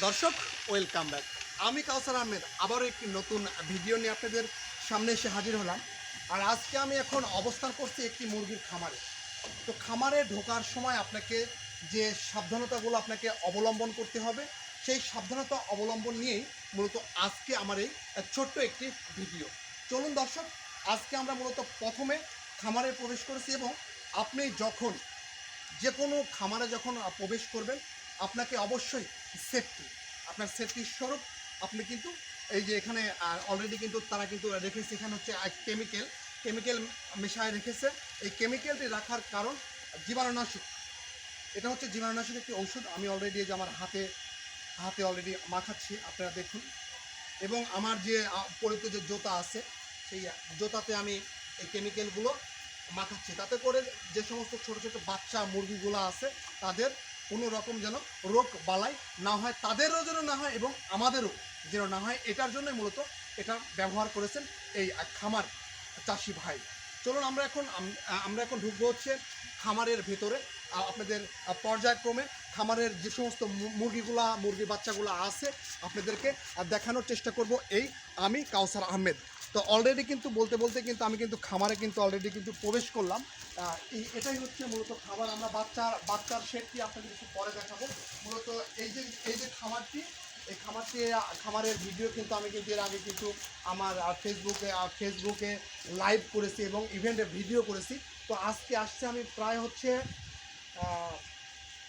দর্শক welcome back আমি কাউসার আহমেদ, আবারও একটি নতুন ভিডিও নিয়ে আপনাদের সামনে এসে হাজির হলাম। আর আজকে আমি এখন অবস্থান করছি একটি মুরগির খামারে। তো খামারে ঢোকার সময় আপনাকে যে সাবধানতাগুলো আপনাকে অবলম্বন করতে হবে, সেই সাবধানতা অবলম্বন নিয়েই মূলত আজকে আমার এই ছোট্ট একটি ভিডিও চলুন দর্শক, আজকে আমরা মূলত প্রথমে খামারে প্রবেশ করেছি এবং আপনি যখন যে কোনো খামারে যখন প্রবেশ করবেন আপনাকে অবশ্যই সেফটি আপনার সেফটির স্বরূপ। আপনি কিন্তু এই যে এখানে অলরেডি কিন্তু তারা কিন্তু রেখেছে, এখানে হচ্ছে কেমিক্যাল কেমিক্যাল মেশায় রেখেছে। এই কেমিক্যালটি রাখার কারণ জীবাণুনাশক। এটা হচ্ছে জীবাণুনাশক একটি ঔষধ। আমি অলরেডি যে আমার হাতে হাতে অলরেডি মাখাচ্ছি, আপনারা দেখুন। এবং আমার যে পরিত যে জোতা আছে, সেই জোতাতে আমি এই কেমিক্যালগুলো মাখাচ্ছি। তাতে করে যে সমস্ত ছোট ছোট বাচ্চা, মুরগিগুলো আছে, তাদের কোনো রকম যেন রোগ বালাই না হয়, তাদেরও যেন না হয় এবং আমাদেরও যেন না হয়। এটার জন্য মূলত এটা ব্যবহার করেছেন এই খামার চাষি ভাই। চলুন আমরা এখন আমরা এখন ঢুকবো হচ্ছে খামারের ভেতরে। আপনাদের পর্যায়ক্রমে খামারের যে সমস্ত মুরগিগুলা, মুরগি বাচ্চাগুলো আছে, আপনাদেরকে দেখানোর চেষ্টা করব। এই আমি কাউসার আহমেদ। তো অলরেডি কিন্তু বলতে বলতে কিন্তু আমি কিন্তু খামারে কিন্তু অলরেডি কিন্তু প্রবেশ করলাম। এটাই হচ্ছে মূলত খাবার আমরা বাচ্চার বাচ্চার শেডটি আপনাদের একটু পরে দেখাবো। মূলত এই যে এই যে খামারটি, এই খামারটি, খামারের ভিডিও কিন্তু আমি কিন্তু এর আগে কিন্তু আমার ফেসবুকে ফেসবুকে লাইভ করেছি এবং ইভেন্টে ভিডিও করেছি। তো আজকে আসছে আমি প্রায় হচ্ছে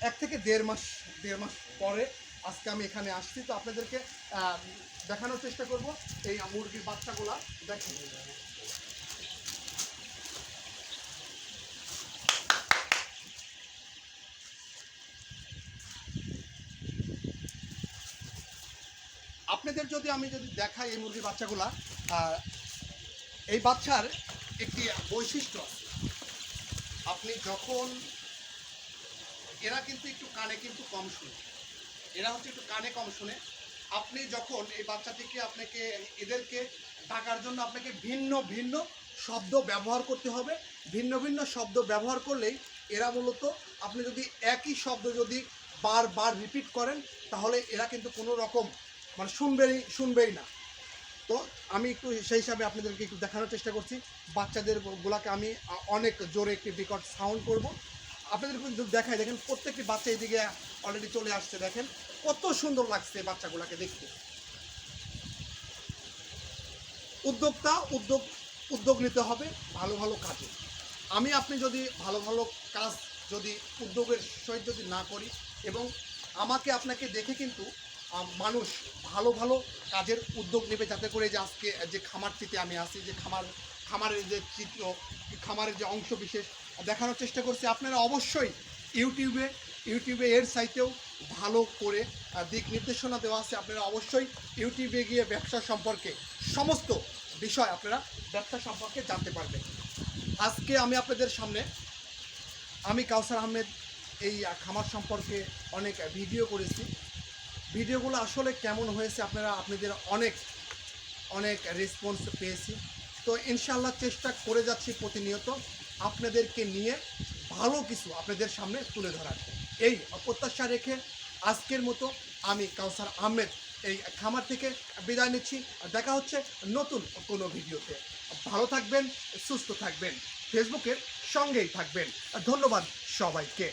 এক থেকে দেড় মাস দেড় মাস পরে আজকে আমি এখানে আসছি, তো আপনাদেরকে দেখানোর চেষ্টা করব এই মুরগির বাচ্চাগুলা। দেখেন। আপনাদের যদি আমি যদি দেখাই এই মুরগির বাচ্চাগুলা এই বাচ্চার একটি বৈশিষ্ট্য, আপনি যখন, এরা কিন্তু একটু কানে কিন্তু কম শুনে। এরা হচ্ছে একটু কানে কম শুনে। আপনি যখন এই বাচ্চাটিকে আপনাকে, এদেরকে ডাকার জন্য আপনাকে ভিন্ন ভিন্ন শব্দ ব্যবহার করতে হবে। ভিন্ন ভিন্ন শব্দ ব্যবহার করলেই এরা মূলত, আপনি যদি একই শব্দ যদি বারবার রিপিট করেন, তাহলে এরা কিন্তু কোনো রকম মানে শুনবেই শুনবেই না। তো আমি একটু সেই হিসাবে আপনাদেরকে একটু দেখানোর চেষ্টা করছি। বাচ্চাদের গুলাকে আমি অনেক জোরে একটি বিকট সাউন্ড করব। আপনাদের কিন্তু দেখাই দেখেন প্রত্যেকটি বাচ্চা এদিকে অলরেডি চলে আসছে, দেখেন কত সুন্দর লাগছে বাচ্চাগুলোকে দেখতে। উদ্যোক্তা, উদ্যোগ উদ্যোগ নিতে হবে, ভালো ভালো কাজে। আমি, আপনি যদি ভালো ভালো কাজ যদি, উদ্যোগের সহিত যদি না করি এবং আমাকে আপনাকে দেখে কিন্তু মানুষ ভালো ভালো কাজের উদ্যোগ নেবে যাতে করে যে আজকে যে খামারটিতে আমি আসি যে খামার, খামারের যে চিত্র খামারের যে অংশ বিশেষ দেখানোর চেষ্টা করছি। আপনারা অবশ্যই ইউটিউবে ইউটিউবে এর সাইতেও ভালো করে দিক নির্দেশনা দেওয়া আছে। আপনারা অবশ্যই ইউটিউবে গিয়ে ব্যবসা সম্পর্কে সমস্ত বিষয় আপনারা ব্যবসা সম্পর্কে জানতে পারবেন। আজকে আমি আপনাদের সামনে, আমি কাউসার আহমেদ এই খামার সম্পর্কে অনেক ভিডিও করেছি। ভিডিওগুলো আসলে কেমন হয়েছে আপনারা, আপনাদের অনেক অনেক রেসপন্স পেয়েছি। তো ইনশাল্লাহ চেষ্টা করে যাচ্ছি প্রতিনিয়ত। আপনাদেরকে নিয়ে ভালো কিছু আপনাদের সামনে তুলে ধরার। এই প্রত্যাশা রেখে আজকের মতো আমি কাউসার আহমেদ এই খামার থেকে বিদায় নিচ্ছি। দেখা হচ্ছে নতুন কোনো ভিডিওতে। ভালো থাকবেন, সুস্থ থাকবেন। ফেসবুকের সঙ্গেই থাকবেন। ধন্যবাদ সবাইকে।